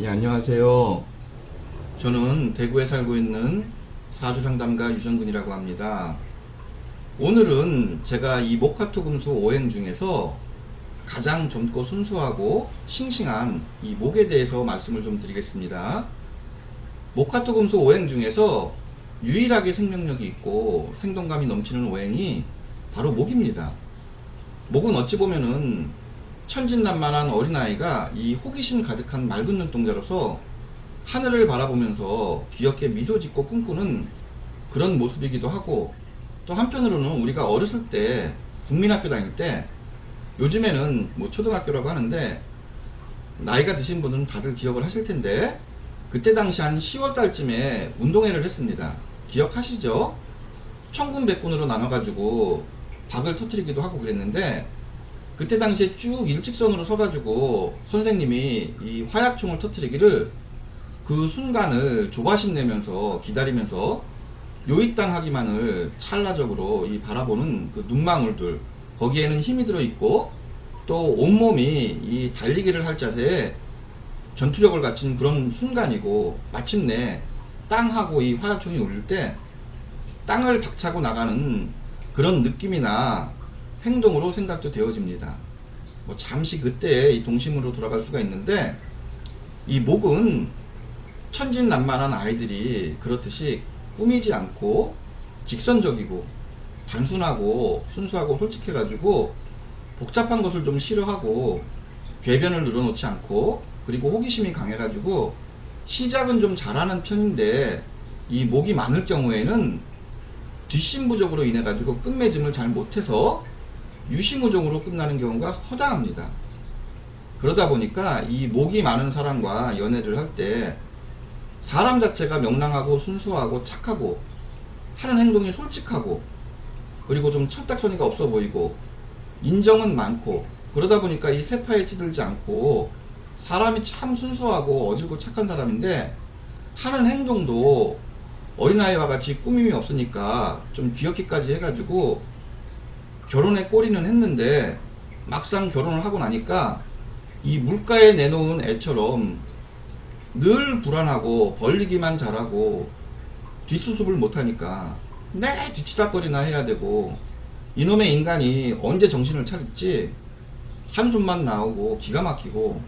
예, 안녕하세요. 저는 대구에 살고 있는 사주상담가 유정근이라고 합니다. 오늘은 제가 이 목화토 금수 오행 중에서 가장 젊고 순수하고 싱싱한 이 목에 대해서 말씀을 좀 드리겠습니다. 목화토 금수 오행 중에서 유일하게 생명력이 있고 생동감이 넘치는 오행이 바로 목입니다. 목은 어찌 보면은 천진난만한 어린아이가 이 호기심 가득한 맑은 눈동자로서 하늘을 바라보면서 귀엽게 미소 짓고 꿈꾸는 그런 모습이기도 하고 또 한편으로는 우리가 어렸을 때 국민학교 다닐 때 요즘에는 뭐 초등학교라고 하는데 나이가 드신 분은 다들 기억을 하실 텐데 그때 당시 한 10월 달쯤에 운동회를 했습니다. 기억하시죠? 천군 백군으로 나눠가지고 박을 터트리기도 하고 그랬는데 그때 당시에 쭉 일직선으로 서가지고 선생님이 이 화약총을 터트리기를 그 순간을 조바심 내면서 기다리면서 요익당 하기만을 찰나적으로 이 바라보는 그 눈망울들 거기에는 힘이 들어 있고 또 온몸이 이 달리기를 할 자세에 전투력을 갖춘 그런 순간이고 마침내 땅하고 이 화약총이 울릴 때 땅을 박차고 나가는 그런 느낌이나 행동으로 생각도 되어집니다. 뭐 잠시 그때 이 동심으로 돌아갈 수가 있는데 이 목은 천진난만한 아이들이 그렇듯이 꾸미지 않고 직선적이고 단순하고 순수하고 솔직해가지고 복잡한 것을 좀 싫어하고 궤변을 늘어놓지 않고 그리고 호기심이 강해가지고 시작은 좀 잘하는 편인데 이 목이 많을 경우에는 뒷심부적으로 인해 가지고 끝맺음을 잘 못해서 유시무종으로 끝나는 경우가 허다합니다. 그러다 보니까 이 목이 많은 사람과 연애를 할 때 사람 자체가 명랑하고 순수하고 착하고 하는 행동이 솔직하고 그리고 좀 철딱서니가 없어 보이고 인정은 많고 그러다 보니까 이 세파에 찌들지 않고 사람이 참 순수하고 어질고 착한 사람인데 하는 행동도 어린아이와 같이 꾸밈이 없으니까 좀 귀엽기까지 해가지고 결혼에 꼬리는 했는데 막상 결혼을 하고 나니까 이 물가에 내놓은 애처럼 늘 불안하고 벌리기만 잘하고 뒷수습을 못하니까 내 뒤치다거리나 해야 되고 이놈의 인간이 언제 정신을 차릴지 한숨만 나오고 기가 막히고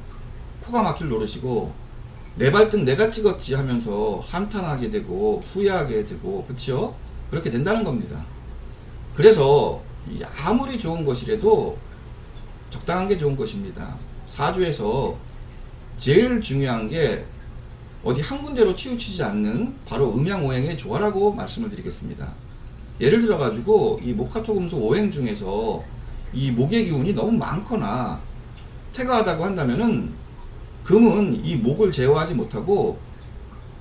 코가 막힐 노릇이고 내 발등 내가 찍었지 하면서 한탄하게 되고 후회하게 되고 그렇죠? 그렇게 된다는 겁니다. 그래서 아무리 좋은 것이라도 적당한 게 좋은 것입니다. 사주에서 제일 중요한 게 어디 한 군데로 치우치지 않는 바로 음양오행의 조화라고 말씀을 드리겠습니다. 예를 들어 가지고 이 목화토금수 오행 중에서 이 목의 기운이 너무 많거나 태가하다고 한다면은 금은 이 목을 제어하지 못하고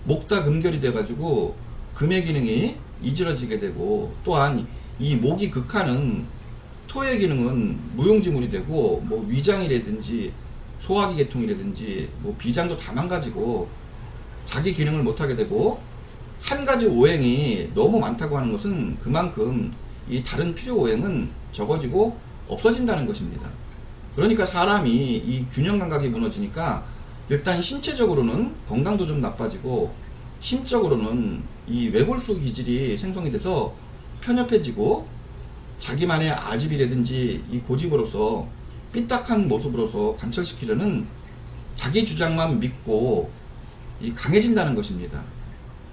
목다 금결이 돼 가지고 금의 기능이 이질어지게 되고 또한 이 목이 극하는 토의 기능은 무용지물이 되고 뭐 위장이라든지 소화기 계통이라든지 뭐 비장도 다 망가지고 자기 기능을 못하게 되고 한 가지 오행이 너무 많다고 하는 것은 그만큼 이 다른 필요 오행은 적어지고 없어진다는 것입니다. 그러니까 사람이 이 균형 감각이 무너지니까 일단 신체적으로는 건강도 좀 나빠지고 심적으로는 이 외골수 기질이 생성이 돼서 편협해지고 자기만의 아집이라든지 이 고집으로서 삐딱한 모습으로서 관철시키려는 자기 주장만 믿고 이 강해진다는 것입니다.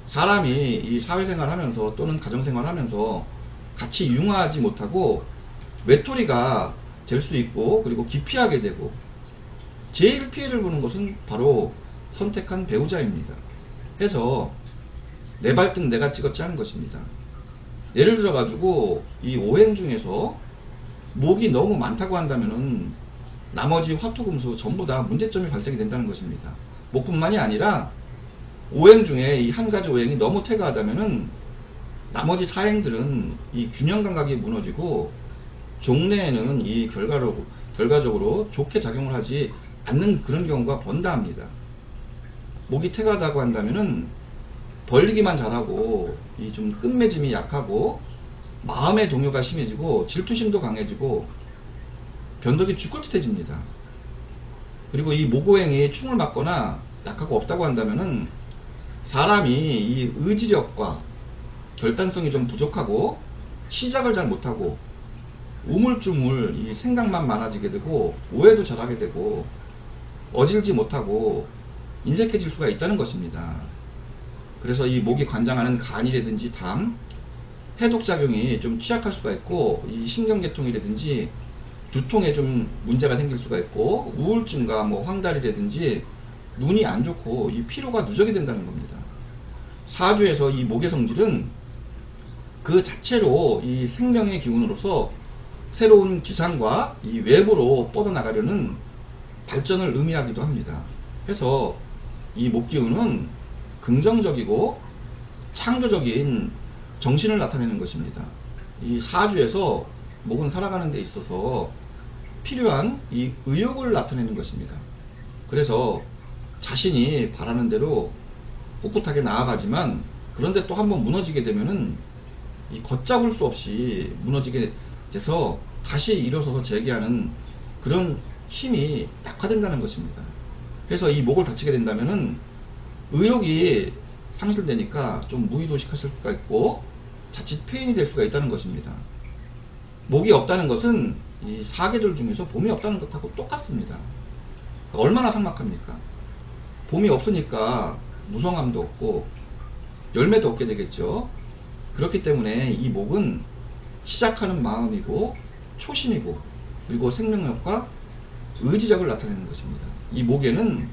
사람이 이 사회생활 하면서 또는 가정생활 하면서 같이 융화하지 못하고 외톨이가 될 수 있고 그리고 기피하게 되고 제일 피해를 보는 것은 바로 선택한 배우자입니다. 해서 내 발등 내가 찍었지 하는 것입니다. 예를 들어 가지고 이 오행 중에서 목이 너무 많다고 한다면은 나머지 화토금수 전부 다 문제점이 발생이 된다는 것입니다. 목뿐만이 아니라 오행 중에 이 한 가지 오행이 너무 태가하다면은 나머지 사행들은 이 균형 감각이 무너지고 종래에는 이 결과로 결과적으로 좋게 작용을 하지 않는 그런 경우가 번다합니다. 목이 태가하다고 한다면은 벌리기만 잘하고 이 좀 끝맺음이 약하고 마음의 동요가 심해지고 질투심도 강해지고 변덕이 죽을듯해집니다. 그리고 이 모고행이 충을 맞거나 약하고 없다고 한다면은 사람이 이 의지력과 결단성이 좀 부족하고 시작을 잘 못하고 우물쭈물 이 생각만 많아지게 되고 오해도 잘하게 되고 어질지 못하고 인색해질 수가 있다는 것입니다. 그래서 이 목이 관장하는 간이라든지 담, 해독작용이 좀 취약할 수가 있고 이 신경계통이라든지 두통에 좀 문제가 생길 수가 있고 우울증과 뭐 황달이라든지 눈이 안 좋고 이 피로가 누적이 된다는 겁니다. 사주에서 이 목의 성질은 그 자체로 이 생명의 기운으로서 새로운 기상과 이 외부로 뻗어나가려는 발전을 의미하기도 합니다. 해서 이 목기운은 긍정적이고 창조적인 정신을 나타내는 것입니다. 이 사주에서 목은 살아가는 데 있어서 필요한 이 의욕을 나타내는 것입니다. 그래서 자신이 바라는 대로 꿋꿋하게 나아가지만 그런데 또 한번 무너지게 되면은 이 걷잡을 수 없이 무너지게 돼서 다시 일어서서 재기하는 그런 힘이 약화된다는 것입니다. 그래서 이 목을 다치게 된다면은 의욕이 상실되니까 좀 무의도식하실 수가 있고 자칫 폐인이 될 수가 있다는 것입니다. 목이 없다는 것은 이 사계절 중에서 봄이 없다는 것하고 똑같습니다. 얼마나 삭막합니까? 봄이 없으니까 무성함도 없고 열매도 없게 되겠죠. 그렇기 때문에 이 목은 시작하는 마음이고 초심이고 그리고 생명력과 의지력을 나타내는 것입니다. 이 목에는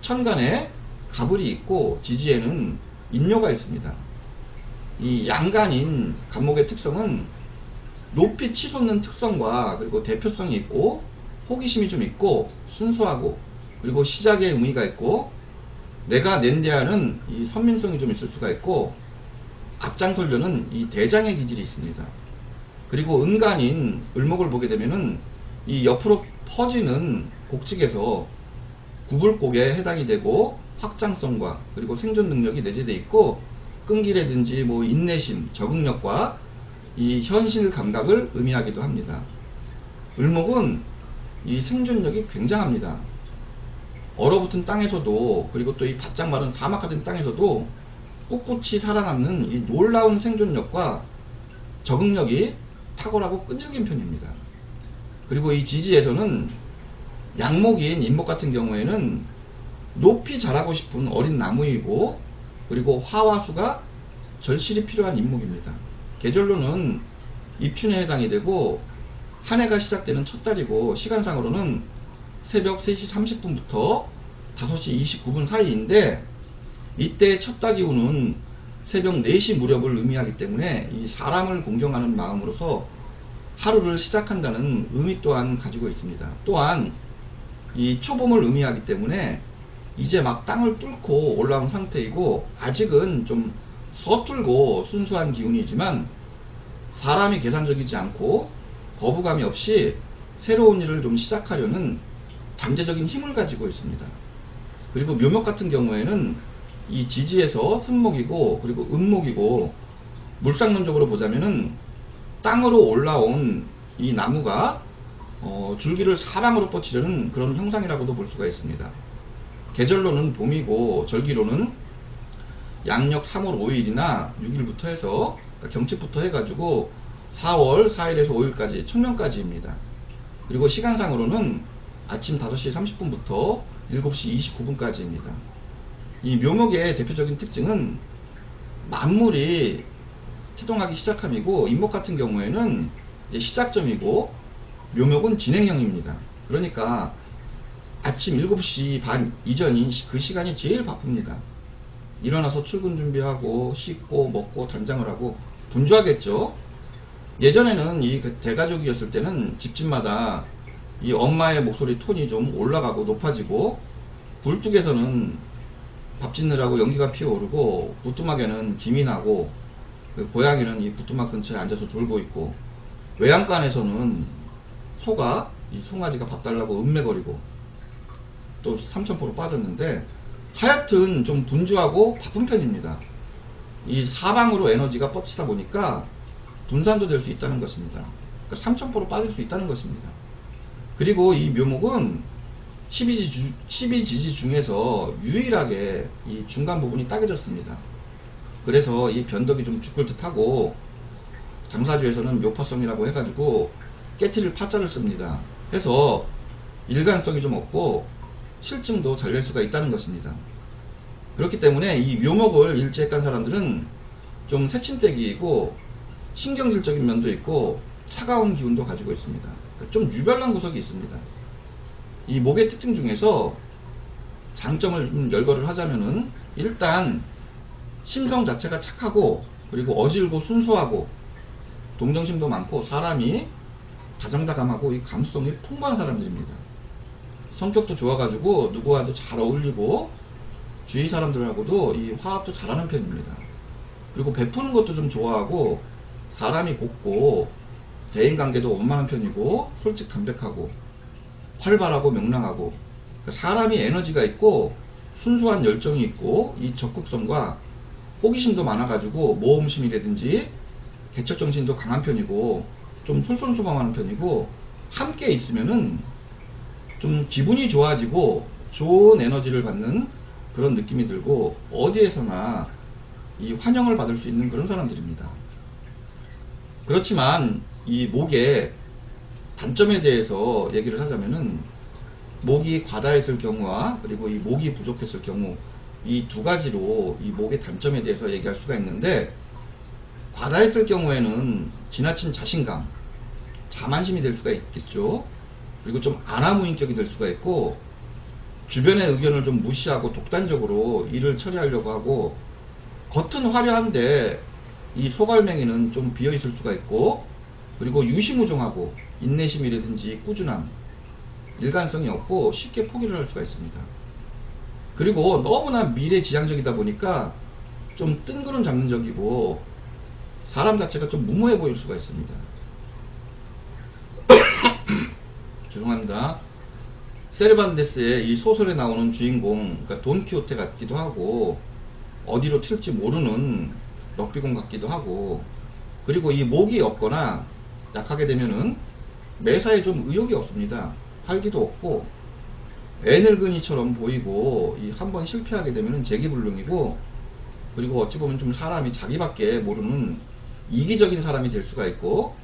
천간에 가불이 있고 지지에는 인묘가 있습니다. 이 양간인 간목의 특성은 높이 치솟는 특성과 그리고 대표성이 있고 호기심이 좀 있고 순수하고 그리고 시작의 의미가 있고 내가 낸대하는 이 선민성이 좀 있을 수가 있고 앞장설려는 이 대장의 기질이 있습니다. 그리고 은간인 을목을 보게 되면은 이 옆으로 퍼지는 곡직에서 구불곡에 해당이 되고 확장성과 그리고 생존 능력이 내재되어 있고 끈기라든지 뭐 인내심, 적응력과 이 현실 감각을 의미하기도 합니다. 을목은 이 생존력이 굉장합니다. 얼어붙은 땅에서도 그리고 또 이 바짝 마른 사막 같은 땅에서도 꿋꿋이 살아남는 이 놀라운 생존력과 적응력이 탁월하고 끈질긴 편입니다. 그리고 이 지지에서는 양목인 인목 같은 경우에는 높이 자라고 싶은 어린 나무이고 그리고 화와 수가 절실히 필요한 인목입니다. 계절로는 입춘에 해당이 되고 한 해가 시작되는 첫 달이고 시간상으로는 새벽 3시 30분부터 5시 29분 사이인데 이때 첫달 기운은 새벽 4시 무렵을 의미하기 때문에 이 사람을 공경하는 마음으로서 하루를 시작한다는 의미 또한 가지고 있습니다. 또한 이 초봄을 의미하기 때문에 이제 막 땅을 뚫고 올라온 상태이고 아직은 좀 서툴고 순수한 기운이지만 사람이 계산적이지 않고 거부감이 없이 새로운 일을 좀 시작하려는 잠재적인 힘을 가지고 있습니다. 그리고 묘목 같은 경우에는 이 지지에서 승목이고 그리고 음목이고 물상론적으로 보자면은 땅으로 올라온 이 나무가 어, 줄기를 사방으로 뻗치려는 그런 형상이라고도 볼 수가 있습니다. 계절로는 봄이고 절기로는 양력 3월 5일이나 6일부터 해서 그러니까 경칩부터 해가지고 4월 4일에서 5일까지 천명까지입니다. 그리고 시간상으로는 아침 5시 30분부터 7시 29분까지입니다. 이 묘목의 대표적인 특징은 만물이 태동하기 시작함이고 인목 같은 경우에는 시작점이고 묘목은 진행형입니다. 그러니까 아침 7시 반 이전인 그 시간이 제일 바쁩니다. 일어나서 출근 준비하고 씻고 먹고 단장을 하고 분주하겠죠. 예전에는 이그 대가족이었을 때는 집집마다 이 엄마의 목소리 톤이 좀 올라가고 높아지고 굴뚝에서는 밥 짓느라고 연기가 피어오르고 부뚜막에는 김이 나고 그 고양이는 이 부뚜막 근처에 앉아서 졸고 있고 외양간에서는 소가 이 송아지가 밥 달라고 음매거리고 또 삼천포로 빠졌는데 하여튼 좀 분주하고 바쁜 편입니다. 이 사방으로 에너지가 뻗치다 보니까 분산도 될 수 있다는 것입니다. 그러니까 삼천포로 빠질 수 있다는 것입니다. 그리고 이 묘목은 12지지, 12지지 중에서 유일하게 이 중간 부분이 따개졌습니다. 그래서 이 변덕이 좀 죽을 듯 하고 장사주에서는 묘파성이라고 해가지고 깨트릴 파자를 씁니다. 해서 일관성이 좀 없고 실증도 잘낼 수가 있다는 것입니다. 그렇기 때문에 이 묘목을 일제했간 사람들은 좀 새침대기이고 신경질적인 면도 있고 차가운 기운도 가지고 있습니다. 좀 유별난 구석이 있습니다. 이 목의 특징 중에서 장점을 좀 열거를 하자면은 일단 심성 자체가 착하고 그리고 어질고 순수하고 동정심도 많고 사람이 다정다감하고 이 감수성이 풍부한 사람들입니다. 성격도 좋아가지고 누구와도 잘 어울리고 주위 사람들하고도 이 화합도 잘하는 편입니다. 그리고 베푸는 것도 좀 좋아하고 사람이 곱고 대인관계도 원만한 편이고 솔직 담백하고 활발하고 명랑하고 그러니까 사람이 에너지가 있고 순수한 열정이 있고 이 적극성과 호기심도 많아가지고 모험심이라든지 개척 정신도 강한 편이고 좀 솔선수범하는 편이고 함께 있으면은 좀 기분이 좋아지고 좋은 에너지를 받는 그런 느낌이 들고 어디에서나 이 환영을 받을 수 있는 그런 사람들입니다. 그렇지만 이 목의 단점에 대해서 얘기를 하자면은 목이 과다했을 경우와 그리고 이 목이 부족했을 경우 이 두 가지로 이 목의 단점에 대해서 얘기할 수가 있는데 과다했을 경우에는 지나친 자신감, 자만심이 될 수가 있겠죠. 그리고 좀 아나무인격이 될 수가 있고 주변의 의견을 좀 무시하고 독단적으로 일을 처리하려고 하고 겉은 화려한데 이 소갈맹이는 좀 비어 있을 수가 있고 그리고 유시무종하고 인내심이라든지 꾸준함 일관성이 없고 쉽게 포기를 할 수가 있습니다. 그리고 너무나 미래지향적이다 보니까 좀 뜬구름 잡는 적이고 사람 자체가 좀 무모해 보일 수가 있습니다. 죄송합니다. 세르반데스의 이 소설에 나오는 주인공, 그러니까 돈키호테 같기도 하고, 어디로 튈지 모르는 럭비공 같기도 하고, 그리고 이 목이 없거나 약하게 되면은 매사에 좀 의욕이 없습니다. 활기도 없고, 애늙은이처럼 보이고, 이한번 실패하게 되면은 재기불능이고, 그리고 어찌 보면 좀 사람이 자기밖에 모르는 이기적인 사람이 될 수가 있고,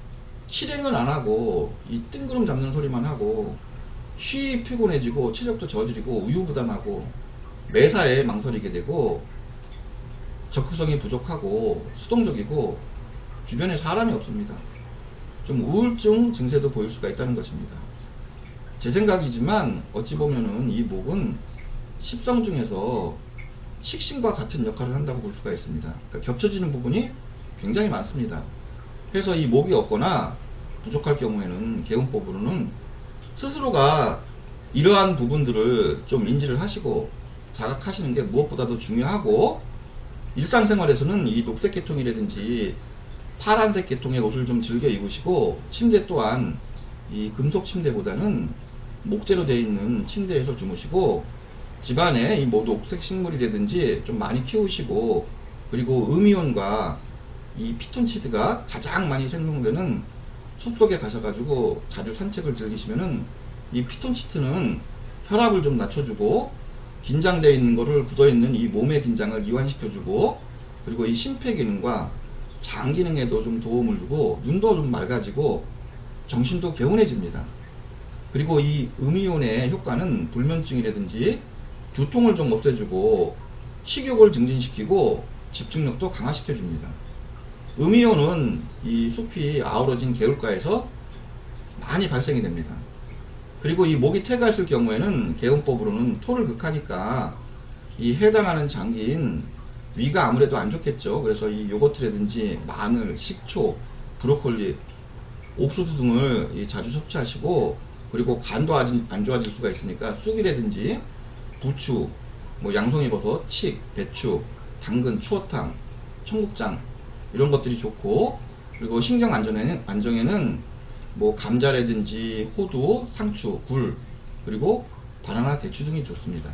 실행을 안 하고 이 뜬구름 잡는 소리만 하고 쉬 피곤해지고 체력도 저질이고 우유부단하고 매사에 망설이게 되고 적극성이 부족하고 수동적이고 주변에 사람이 없습니다. 좀 우울증 증세도 보일 수가 있다는 것입니다. 제 생각이지만 어찌 보면은 이 목은 십성 중에서 식신과 같은 역할을 한다고 볼 수가 있습니다. 그러니까 겹쳐지는 부분이 굉장히 많습니다. 그래서 이 목이 없거나 부족할 경우에는 개운법으로는 스스로가 이러한 부분들을 좀 인지를 하시고 자각하시는 게 무엇보다도 중요하고 일상생활에서는 이 녹색 계통이라든지 파란색 계통의 옷을 좀 즐겨 입으시고 침대 또한 이 금속 침대보다는 목재로 되어 있는 침대에서 주무시고 집안에 이 뭐 녹색 식물이라든지 좀 많이 키우시고 그리고 음이온과 이 피톤치드가 가장 많이 생성되는 숲속에 가셔가지고 자주 산책을 즐기시면은 이 피톤치드는 혈압을 좀 낮춰주고 긴장되어 있는 거를 굳어있는 이 몸의 긴장을 이완시켜주고 그리고 이 심폐 기능과 장 기능에도 좀 도움을 주고 눈도 좀 맑아지고 정신도 개운해집니다. 그리고 이 음이온의 효과는 불면증이라든지 두통을 좀 없애주고 식욕을 증진시키고 집중력도 강화시켜줍니다. 음이온은 이 숲이 아우러진 개울가에서 많이 발생이 됩니다. 그리고 이 목이 퇴가했을 경우에는 개운법으로는 토를 극하니까 이 해당하는 장기인 위가 아무래도 안 좋겠죠. 그래서 이 요거트라든지 마늘, 식초, 브로콜리, 옥수수 등을 자주 섭취하시고 그리고 간도 안 좋아질 수가 있으니까 쑥이라든지 부추, 뭐 양송이버섯, 칡, 배추, 당근, 추어탕, 청국장 이런 것들이 좋고 그리고 신경 안정에는, 안정에는 뭐 감자라든지 호두, 상추, 굴 그리고 바나나, 대추 등이 좋습니다.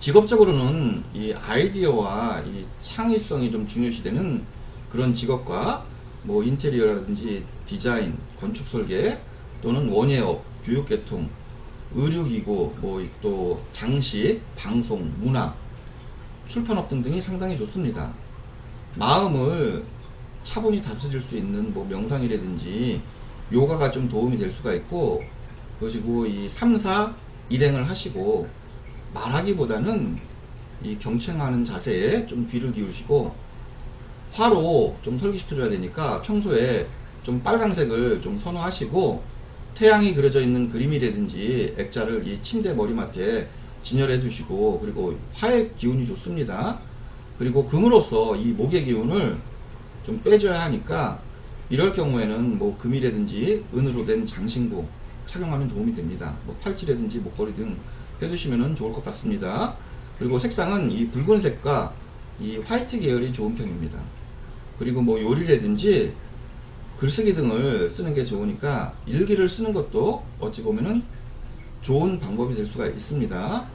직업적으로는 이 아이디어와 이 창의성이 좀 중요시되는 그런 직업과 뭐 인테리어라든지 디자인, 건축 설계 또는 원예업, 교육계통 의료기구, 뭐 또 장식, 방송, 문화, 출판업 등등이 상당히 좋습니다. 마음을 차분히 다스릴 수 있는 뭐 명상이라든지 요가가 좀 도움이 될 수가 있고 그리고 이 3, 4 일행을 하시고 말하기보다는 이 경청하는 자세에 좀 귀를 기울이시고 화로 좀 설계시켜줘야 되니까 평소에 좀 빨강색을 좀 선호하시고 태양이 그려져 있는 그림이라든지 액자를 이 침대 머리맡에 진열해 두시고 그리고 화의 기운이 좋습니다. 그리고 금으로써 이 목의 기운을 좀 빼줘야 하니까 이럴 경우에는 뭐 금이라든지 은으로 된 장신구 착용하면 도움이 됩니다. 뭐 팔찌라든지 목걸이 등 해주시면 좋을 것 같습니다. 그리고 색상은 이 붉은색과 이 화이트 계열이 좋은 편입니다. 그리고 뭐 요리라든지 글쓰기 등을 쓰는 게 좋으니까 일기를 쓰는 것도 어찌 보면은 좋은 방법이 될 수가 있습니다.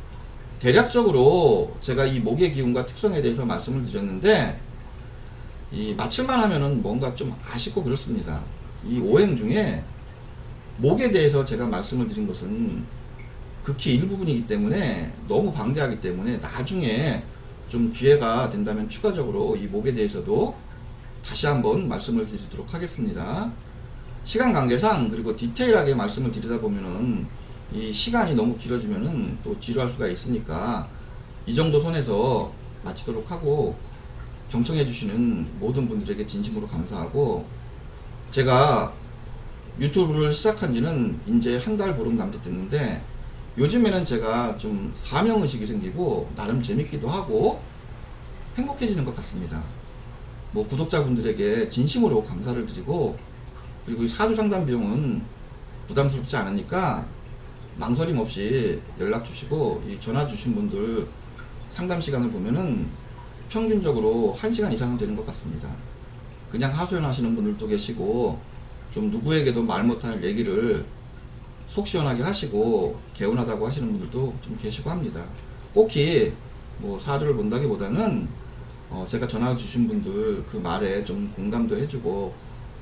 대략적으로 제가 이 목의 기운과 특성에 대해서 말씀을 드렸는데 이 마칠만 하면은 뭔가 좀 아쉽고 그렇습니다. 이 오행 중에 목에 대해서 제가 말씀을 드린 것은 극히 일부분이기 때문에 너무 방대하기 때문에 나중에 좀 기회가 된다면 추가적으로 이 목에 대해서도 다시 한번 말씀을 드리도록 하겠습니다. 시간 관계상 그리고 디테일하게 말씀을 드리다 보면은 이 시간이 너무 길어지면은 또 지루할 수가 있으니까 이 정도 선에서 마치도록 하고 경청해 주시는 모든 분들에게 진심으로 감사하고 제가 유튜브를 시작한 지는 이제 한 달 보름 남짓 됐는데 요즘에는 제가 좀 사명의식이 생기고 나름 재밌기도 하고 행복해지는 것 같습니다. 뭐 구독자분들에게 진심으로 감사를 드리고 그리고 이 사주 상담 비용은 부담스럽지 않으니까 망설임 없이 연락 주시고 이 전화 주신 분들 상담 시간을 보면은 평균적으로 1시간 이상은 되는 것 같습니다. 그냥 하소연 하시는 분들도 계시고 좀 누구에게도 말 못할 얘기를 속 시원하게 하시고 개운하다고 하시는 분들도 좀 계시고 합니다. 꼭히 뭐 사주를 본다기보다는 어 제가 전화 주신 분들 그 말에 좀 공감도 해주고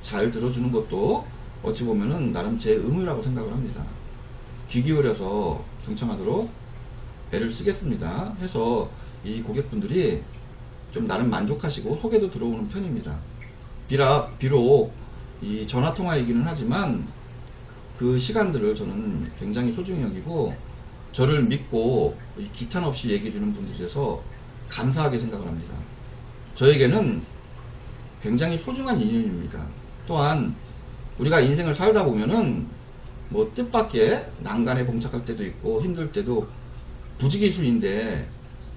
잘 들어주는 것도 어찌 보면은 나름 제 의무라고 생각을 합니다. 귀 기울여서 경청하도록 애를 쓰겠습니다. 해서 이 고객분들이 좀 나름 만족하시고 소개도 들어오는 편입니다. 비라, 비록 이 전화통화이기는 하지만 그 시간들을 저는 굉장히 소중히 여기고 저를 믿고 이 기탄 없이 얘기해 주는 분들에서 감사하게 생각을 합니다. 저에게는 굉장히 소중한 인연입니다. 또한 우리가 인생을 살다 보면은 뭐 뜻밖의 난간에 봉착할 때도 있고 힘들 때도 부지기수인데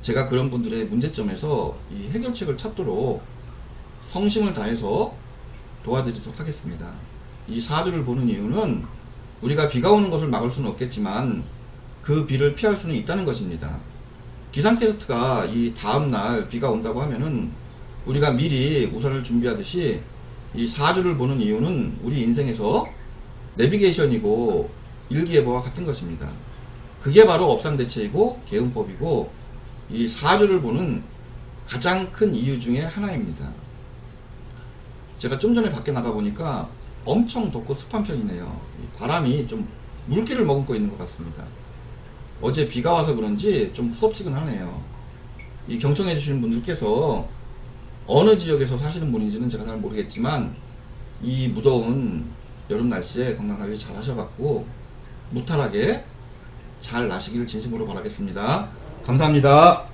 제가 그런 분들의 문제점에서 이 해결책을 찾도록 성심을 다해서 도와드리도록 하겠습니다. 이 사주를 보는 이유는 우리가 비가 오는 것을 막을 수는 없겠지만 그 비를 피할 수는 있다는 것입니다. 기상캐스트가 이 다음날 비가 온다고 하면은 우리가 미리 우산을 준비하듯이 이 사주를 보는 이유는 우리 인생에서 내비게이션이고 일기예보와 같은 것입니다. 그게 바로 업상대체이고 개운법이고 이 사주를 보는 가장 큰 이유 중에 하나입니다. 제가 좀 전에 밖에 나가 보니까 엄청 덥고 습한 편이네요. 이 바람이 좀 물기를 머금고 있는 것 같습니다. 어제 비가 와서 그런지 좀 후덥지근하네요. 이 경청해 주시는 분들께서 어느 지역에서 사시는 분인지는 제가 잘 모르겠지만 이 무더운 여름 날씨에 건강 관리 잘 하셔갖고 무탈하게 잘 나시길 진심으로 바라겠습니다. 감사합니다.